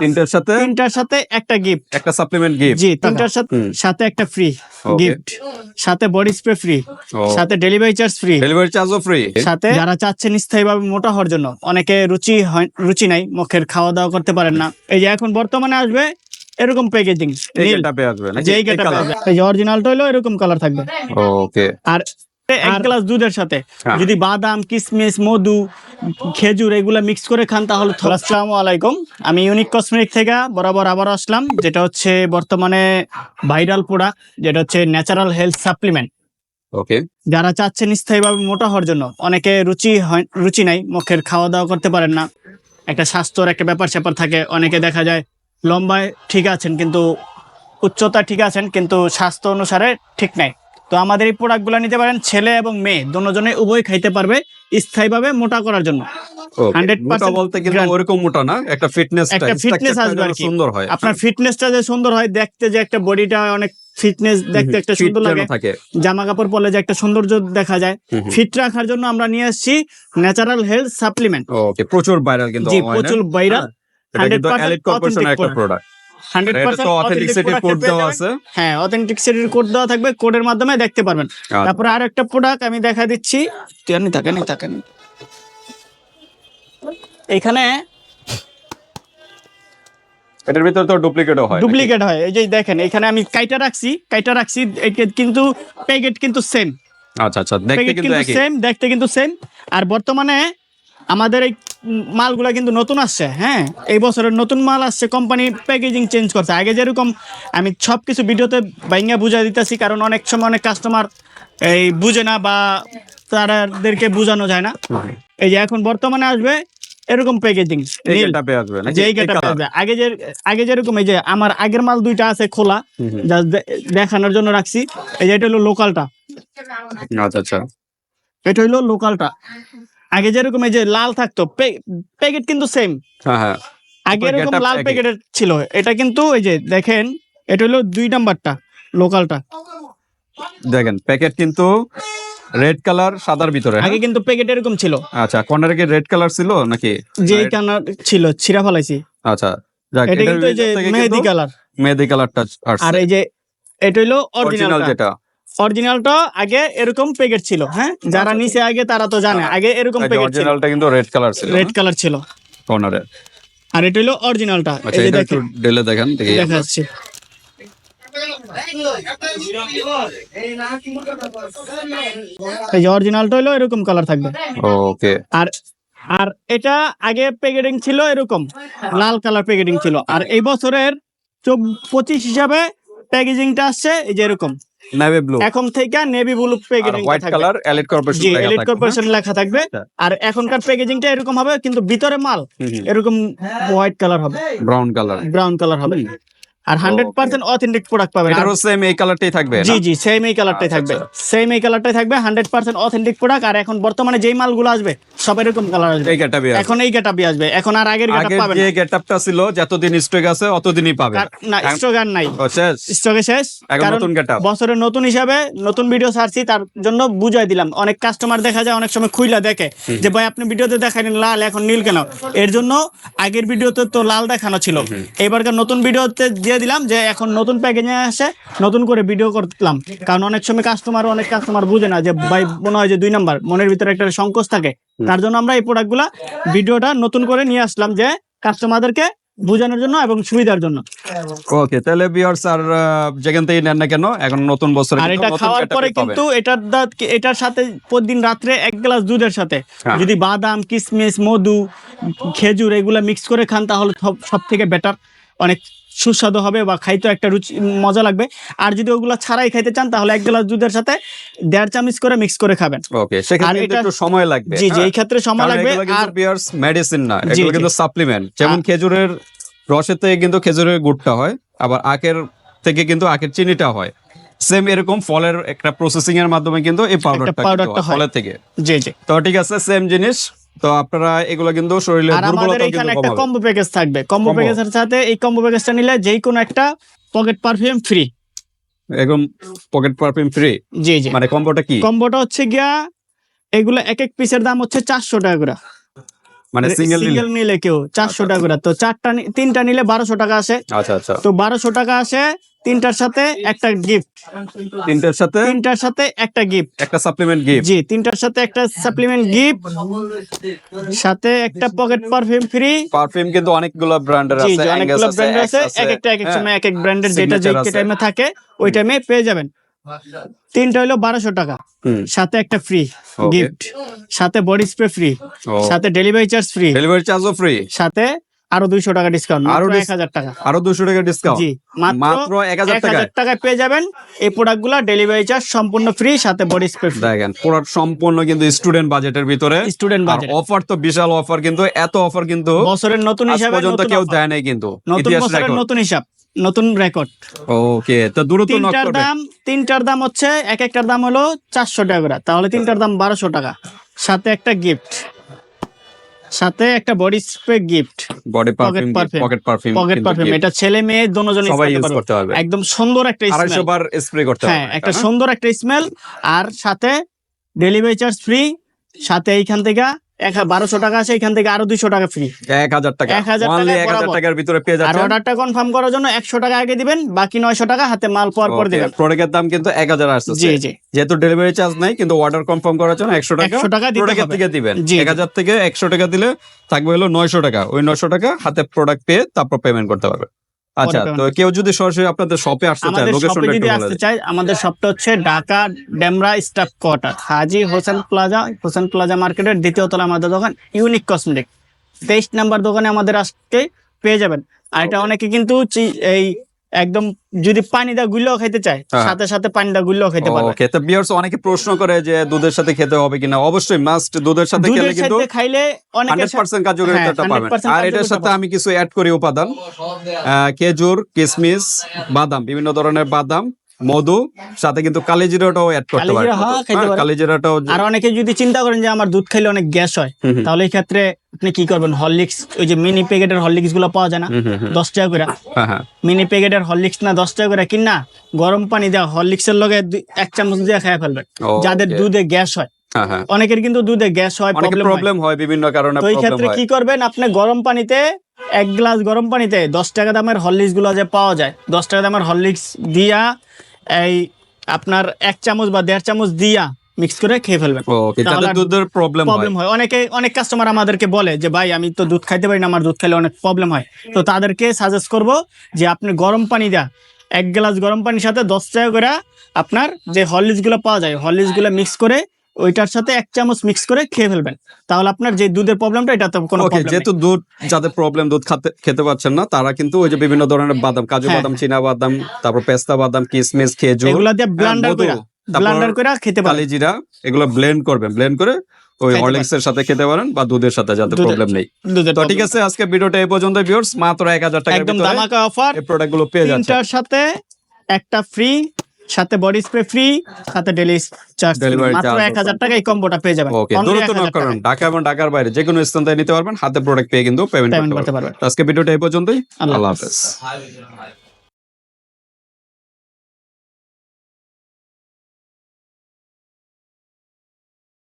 তিনটার সাথে তিনটার সাথে? একটা গিফট একটা সাপ্লিমেন্ট গিফট জি তিনটার সাথে সাথে একটা ফ্রি গিফট সাথে বডি স্প্রে ফ্রি সাথে ডেলিভারি চার্জ ফ্রি ডেলিভারি চার্জও ফ্রি সাথে যারা চাচ্ছেন স্থায়ীভাবে মোটা হওয়ার জন্য। অনেকে রুচি হয় রুচি নাই মুখের খাওয়া দাওয়া করতে পারেন না। এই যে এখন বর্তমানে আসবে এরকম প্যাকেজিং এই নীল। গেটআপে আসবে নাকি? যে এই এই এই অরিজিনালটা হলো এরকম কালার থাকবে। ওকে আর এক গ্লাস দুধের সাথে। হ্যাঁ। যদি বাদাম কিশমিশ মধু খেজুর এগুলা মিক্স করে খান তাহলে তো- আসসালামু আলাইকুম। আমি ইউনিক কসমেটিক থেকে বরাবর আবার আসলাম যেটা হচ্ছে বর্তমানে ভাইরাল প্রোডাক্ট যেটা হচ্ছে ন্যাচারাল হেলথ সাপ্লিমেন্ট ওকে। যারা চাচ্ছেন স্থায়ীভাবে মোটা হওয়ার জন্য অনেকে রুচি হয় রুচি নাই মুখের খাওয়া দাওয়া করতে পারেন না। একটা স্বাস্থ্যর একটা ব্যাপার স্যাপার থাকে অনেকে দেখা যায় লম্বায় ঠিক আছেন কিন্তু উচ্চতা ঠিক আছেন কিন্তু স্বাস্থ্য অনুসারে ঠিক নাই। তো আমাদের এই প্রোডাক্টগুলো নিতে পারেন ছেলে এবং মেয়ে দুজনে উভয় খাইতে পারবে স্থায়ীভাবে মোটা করার জন্য। ওকে 100% মোটা বলতে কিন্তু ওরকম মোটা না একটা ফিটনেস একটা fitness আসবে আর সুন্দর হয়। আপনার ফিটনেসটা যে সুন্দর হয় দেখতে যে একটা বডিটা অনেক ফিটনেস দেখতে একটা সুন্দর লাগে। জামা কাপড় পরলে যে একটা সৌন্দর্য দেখা যায়। ফিট রাখার জন্য আমরা নিয়ে আসছি ন্যাচারাল হেলথ সাপ্লিমেন্ট ওকে প্রচুর ভাইরাল কিন্তু জি প্রচুর ভাইরাল এটা কিন্তু 100% এলিট কর্পোরেশনের একটা authentic প্রোডাক্ট কোড দেওয়া হ্যাঁ অথেন্টিসিটির কোড দেওয়া থাকবে কোডের মাধ্যমে দেখতে পারবেন। আচ্ছা। তারপরে আর একটা প্রোডাক্ট আমি দেখা দিচ্ছি। তুই এখানে এটার ভিতরে তো ডুপ্লিকেটও হয় ডুপ্লিকেট হয়। এই যে দেখেন এখানে আমি কাইটা রাখছি কাইটা রাখছি একে- কিন্তু প্যাকেট কিন্তু সেম আচ্ছা আচ্ছা দেখতে কিন্তু কিন্তু একই। সেম দেখতে কিন্তু সেম আর বর্তমানে আমাদের এই মালগুলা কিন্তু নতুন আসছে হ্যাঁ? এই বছরের নতুন মাল আসছে কোম্পানি প্যাকেজিং চেঞ্জ করছে আগে যেরকম আমি সব কিছু ভিডিওতে বাইঙ্গা বুঝাই দিতেছি কারণ অনেক সময় অনেক কাস্টমার এই বুঝে না বা তাদেরকে বোঝানো যায় না। এই যে এখন বর্তমানে আসবে এরকম প্যাকেজিং? আগে যে আগে যেরকম এই যে আমার আগের মাল দুইটা আছে খোলা দেখানোর জন্য রাখছি। এই যে এটা হলো লোকালটা আচ্ছা আচ্ছা। এটা হইল লোকালটা আগে যেরকম এই যে লাল থাকতো প্যাকেট কিন্তু সেম হ্যাঁ হ্যাঁ। আগে এরকম লাল একই। প্যাকেটের ছিল। এটা কিন্তু এই যে দেখেন এটা হলো দুই নাম্বারটা লোকালটা দেখেন প্যাকেট কিন্তু রেড কালার সাদার ভিতরে হ্যাঁ? আগে কিন্তু প্যাকেট এরকম ছিল। আচ্ছা কর্নারে কি রেড কালার ছিল নাকি? যে কালার ছিল ছিড়া ফেলাইছি। আচ্ছা এটা কিন্তু এই যে মেহেদি কালার। মেহেদি কালারটা আর এই যে এটা হলো অরিজিনাল অরিজিনাল যেটা। অরিজিনালটা আগে এরকম প্যাকেট ছিল হ্যাঁ? যারা নিচে আগে তারা তো জানে আগে এরকম প্যাকেট ছিল। অরিজিনালটা কিন্তু রেড কালার ছিল রেড কালার ছিল। কর্নারে আর এটা হলো অরিজিনালটা আচ্ছা এই যে দেখেন। ডেলে দেখেন দেখি। দেখা যাচ্ছে। এই যে অরিজিনালটা হলো এরকম কালার থাকবে। ওকে আর আর এটা আগে প্যাকেটিং ছিল এরকম লাল কালার প্যাকেটিং ছিল। আর এই বছরের পঁচিশ হিসাবে প্যাকেজিংটা আসছে এই যে এরকম। নেভি ব্লু এখন থেকে navy blue packaging white colour elite corporation জি এলিট কর্পোরেশন লেখা থাকবে। আচ্ছা। আর এখনকার প্যাকেজিংটা এরকম হবে কিন্তু ভিতরে মাল এরকম হোয়াইট কালার হবে। ব্রাউন কালার ব্রাউন কালার হবে। আর হান্ড্রেড পার্সেন্ট অথেন্টিক প্রোডাক্ট পাবেন। আর সেম এই কালারটাই থাকবে জি জি সেম এই কালারটাই আচ্ছা, থাকবে। সেম এই কালারটাই থাকবে হান্ড্রেড পার্সেন্ট অথেন্টিক প্রোডাক্ট আর এখন বর্তমানে যেই মালগুলো আসবে সব এরকম কালার আসবে। এই গেটআপে এখন এই আসবে এখন আর আগের গেটাপ আগের পাবেন যে গেটআপটা ছিল যতদিন স্টক আছে অতদিনই পাবে। না স্টক আর নাই। স্টকে শেষ। এখন নতুন getup। বছরের নতুন হিসাবে নতুন ভিডিও ছাড়ছি তার জন্য বুঝাই দিলাম। অনেক কাস্টমার দেখা যায় অনেক সময় খুইলা দেখে যে ভাই আপনি ভিডিওতে দেখালেন লাল এখন নীল কেন? এর জন্য আগের ভিডিওতে তো লাল দেখানো ছিল। এবারকার নতুন ভিডিওতে দিয়ে দিলাম যে এখন নতুন প্যাকেজে আসে নতুন করে ভিডিও করলাম। কারণ অনেক সময় কাস্টমার অনেক কাস্টমার বুঝে না যে ভাই মনে হয় যে দুই নাম্বার মনের ভিতরে একটা সংকোচ থাকে। তার জন্য আমরা এই প্রোডাক্টগুলা ভিডিওটা নতুন করে নিয়ে আসলাম যে কাস্টমারদেরকে বোঝানোর জন্য এবং সুবিধার জন্য। ওকে তাহলে ভিউয়ার্স আর যেখান থেকে নেন না কেন এখন নতুন বছরে আর এটা খাওয়ার পরে কিন্তু এটার দা- এটার সাথে প্রতিদিন রাত্রে এক গ্লাস দুধের সাথে। হ্যাঁ। যদি বাদাম কিশমিশ মধু খেজুর এগুলা মিক্স করে খান তাহলে সব থেকে বেটার অনেক সুস্বাদু হবে বা খাইতে একটা রুচি মজা লাগবে। আর যদি ওগুলা ছাড়াই খাইতে চান তাহলে এক গ্লাস দুধের সাথে দেড় চামচ করে মিক্স করে খাবেন। ওকে একটু সময় লাগবে। জি জি হ্যাঁ? এই ক্ষেত্রে সময় লাগবে আর মেডিসিন না এগুলো কিন্তু সাপ্লিমেন্ট যেমন খেজুরের রসের থেকে কিন্তু খেজুরের গুড়টা হয় আবার আখের থেকে কিন্তু আখের চিনিটা হয়। সেম এরকম ফলের একটা প্রসেসিং এর মাধ্যমে কিন্তু এই পাউডারটা হয়। ফলের থেকে। জি জি। তো ঠিক আছে সেম জিনিস। তো আপনারা এগুলো কিন্তু শরীরে আর আমাদের এখানে একটা কম্বো প্যাকেজ থাকবে। কম্বো প্যাকেজের সাথে এই কম্বো প্যাকেজটা নিলে যেই কোনো একটা পকেট পারফিউম ফ্রি একদম পকেট পারফিউম ফ্রি জি জি। মানে কম্বোটা কি? কম্বোটা হচ্ছে গিয়া এগুলো এক এক পিসের দাম হচ্ছে চারশো টাকা করে। মানে সিঙ্গেল সিঙ্গেল নিলে? কেউ? চারশো টাকা করে। তো চারটা তিনটা নিলে বারোশো টাকা আসে। আচ্ছা আচ্ছা। তো বারোশো টাকা আসে তিনটার সাথে একটা গিফট তিনটার সাথে? তিনটার সাথে একটা গিফট একটা সাপ্লিমেন্ট গিফট জি তিনটার সাথে একটা সাপ্লিমেন্ট গিফট সাথে একটা পকেট পারফিউম ফ্রি পারফিউম কিন্তু অনেকগুলো ব্র্যান্ডের আছে অনেকগুলো ব্র্যান্ড আছে এক একটা এক এক হ্যাঁ। সময় এক এক ব্র্যান্ডের যেটা যে টাইমে থাকে ওই টাইমে পেয়ে যাবেন। তিনটা হলো বারোশো টাকা। সাথে একটা ফ্রি গিফট সাথে বডি স্প্রে ফ্রি সাথে ডেলিভারি চার্জ ফ্রি ডেলিভারি চার্জও ফ্রি সাথে আরও দুইশো টাকা ডিসকাউন্ট আরও এক হাজার টাকা। আরও দুশো টাকা ডিসকাউন্ট মাত্র এক হাজার এক টাকায়। পেয়ে যাবেন এই প্রোডাক্টগুলা ডেলিভারি চার্জ সম্পূর্ণ ফ্রি সাথে বডি স্প্রে ফ্রি দেখেন পুরো সম্পূর্ণ কিন্তু স্টুডেন্ট বাজেটের ভিতরে। স্টুডেন্ট বাজেট অফার তো বিশাল অফার কিন্তু এত অফার কিন্তু বছরের নতুন হিসাবে পর্যন্ত কেউ দেয় নাই কিন্তু নতুন বছরের নতুন হিসাব। নতুন রেকর্ড ওকে তো দ্রুত নক তিনটার দাম তিনটার দাম হচ্ছে এক একটার দাম হলো চারশো টাকা করে। তাহলে তিনটার দাম বারোশো টাকা। সাথে একটা গিফট সাথে একটা body spray gift body perfume pocket perfume pocket perfume এটা ছেলে মেয়ে দুজন সবাই ইউজ করতে পারবে। একদম সুন্দর একটা স্মেল বার স্প্রে করতে হবে হ্যাঁ একটা সুন্দর একটা স্মেল আর সাথে ডেলিভারি চার্জ ফ্রি সাথে এইখান থেকে বারোশো টাকা আছে এখান থেকে আরও দুইশো টাকা ফ্রি এক হাজার টাকা। 1000 টাকা এক হাজার টাকার ভিতরে পেয়ে অর্ডারটা কনফার্ম করার জন্য একশো টাকা আগে দিবেন বাকি নয়শো টাকা হাতে মাল পর পর দিবেন। প্রোডাক্টের দাম কিন্তু এক হাজার আসছে জি জি। যেহেতু ডেলিভারি চার্জ নাই কিন্তু অর্ডার কনফার্ম করার জন্য একশো টাকা একশো টাকা প্রোডাক্টের থেকে দিবেন। এক হাজার থেকে একশো টাকা দিলে থাকবে হলো নয়শো টাকা। ওই নয়শো টাকা হাতে প্রোডাক্ট পেয়ে তারপর পেমেন্ট করতে পারবে আচ্ছা তো কেউ যদি সরাসরি আপনাদের শপে আসতে চায় আমাদের লোকেশনটা যদি আসতে দিন। আমাদের শপটা হচ্ছে Dhaka Demra staff quarter Haji Hossain plaza Hossain plaza মার্কেটের দ্বিতীয় তলা আমাদের দোকান ইউনিক কসমেটিক। তেইশ নাম্বার দোকানে আমাদের আজকে পেয়ে যাবেন। আর এটা অনেকে কিন্তু এই একদম যদি পানি দা গুল্লাও খেতে চায় হ্যাঁ। সাথে সাথে পানি দা গুল্লাও খেতে পারবে। ওকে তো বিয়ার্স অনেকে প্রশ্ন করে যে দুধের সাথে খেতে হবে কিনা? অবশ্যই মাস্ট দুধের সাথে খেলে দুধের কিন্তু সাথে খাইলে অনেকের হান্ড্রেড সাথে- পার্সেন্ট কার্যকারিতাটা হ্যাঁ, পাবেন। আর এটার সাথে আমি কিছু অ্যাড করি উপাদান। খেজুর কিশমিশ বাদাম বিভিন্ন ধরনের বাদাম মধু সাথে কিন্তু কালিজিরাটাও অ্যাড করতে পারেন। হ্যাঁ, হ্যাঁ, কালিজিরাটাও আর অনেকে যদি চিন্তা করেন যে আমার দুধ খাইলে অনেক গ্যাস হয় তাহলে এই ক্ষেত্রে আপনি কি করবেন? হরলিক্স ওই যে মিনি প্যাকেটের হরলিক্সগুলো পাওয়া যায় না? দশ টাকা করে। মিনি প্যাকেটের হরলিক্স না দশ টাকা করে কিনা গরম পানি দেওয়া হরলিক্সের লগে এক চামচ দিয়ে খেয়ে ফেলবেন। যাদের দুধে গ্যাস হয়। হ্যাঁ অনেকের কিন্তু দুধে গ্যাস হয় প্রবলেম হয়। প্রবলেম হয় বিভিন্ন কারণে তো এই ক্ষেত্রে কি করবেন? আপনি গরম পানিতে এক গ্লাস গরম পানিতে দশ টাকা দামের হরলিক্সগুলো যে পাওয়া যায় দশ টাকা দামের হরলিক্স দিয়া এই আপনার এক চামচ বা দেড় চামচ দিয়া মিক্স করে খেয়ে ফেলবেন। ওকে তাহলে দুধের প্রবলেম হয়। প্রবলেম হয়। অনেকে অনেক কাস্টমার আমাদেরকে বলে যে ভাই আমি তো দুধ খাইতে পারি না আমার দুধ খাইলে অনেক প্রবলেম হয়। তো তাদেরকে সাজেস্ট করব যে আপনি গরম পানি দেয়া এক গ্লাস গরম পানির সাথে দশ টাকা করে আপনার যে হরলিক্সগুলো পাওয়া যায় হরলিক্সগুলো মিক্স করে ওইটার সাথে এক চামচ মিক্স করে খেয়ে ফেলবেন। তাহলে আপনার যে দুধের প্রবলেমটা এটা তো কোনো ওকে প্রবলেম যেহেতু দুধ যাদের প্রবলেম দুধ খেতে খেতে পারছেন না তারা কিন্তু ওই যে বিভিন্ন ধরনের বাদাম কাজু হ্যাঁ। বাদাম চীনা বাদাম তারপর পেস্তা বাদাম কিশমিশ খেজুর এগুলা দিয়ে ব্লান্ডার করে ব্লান্ডার করে খেতে পারেন। কালিজিরা এগুলো ব্লেন্ড করবেন ব্লেন্ড করে ওই হরলিক্স এর সাথে খেতে পারেন বা দুধের সাথে যাতে প্রবলেম নেই। তো ঠিক আছে আজকে ভিডিওটা এই পর্যন্ত ভিউয়ার্স মাত্র এক হাজার টাকার একদম ধামাকা অফার এই প্রোডাক্টগুলো পেয়ে যাচ্ছে তিনটার সাথে একটা ফ্রি সাথে বডি স্প্রে ফ্রি সাথে ডেলি চার্জ মাত্র এক হাজার টাকা এই কম্বোটা পেয়ে যাবেন। ওকে দ্রুত নক করুন। ঢাকা এবং ঢাকার বাইরে যে কোনো স্থান থেকে নিতে পারবেন। হাতে প্রোডাক্ট পেয়ে কিন্তু পেমেন্ট করতে পারবেন। আজকে ভিডিওটা এই পর্যন্তই। আল্লাহ। হাফেজ।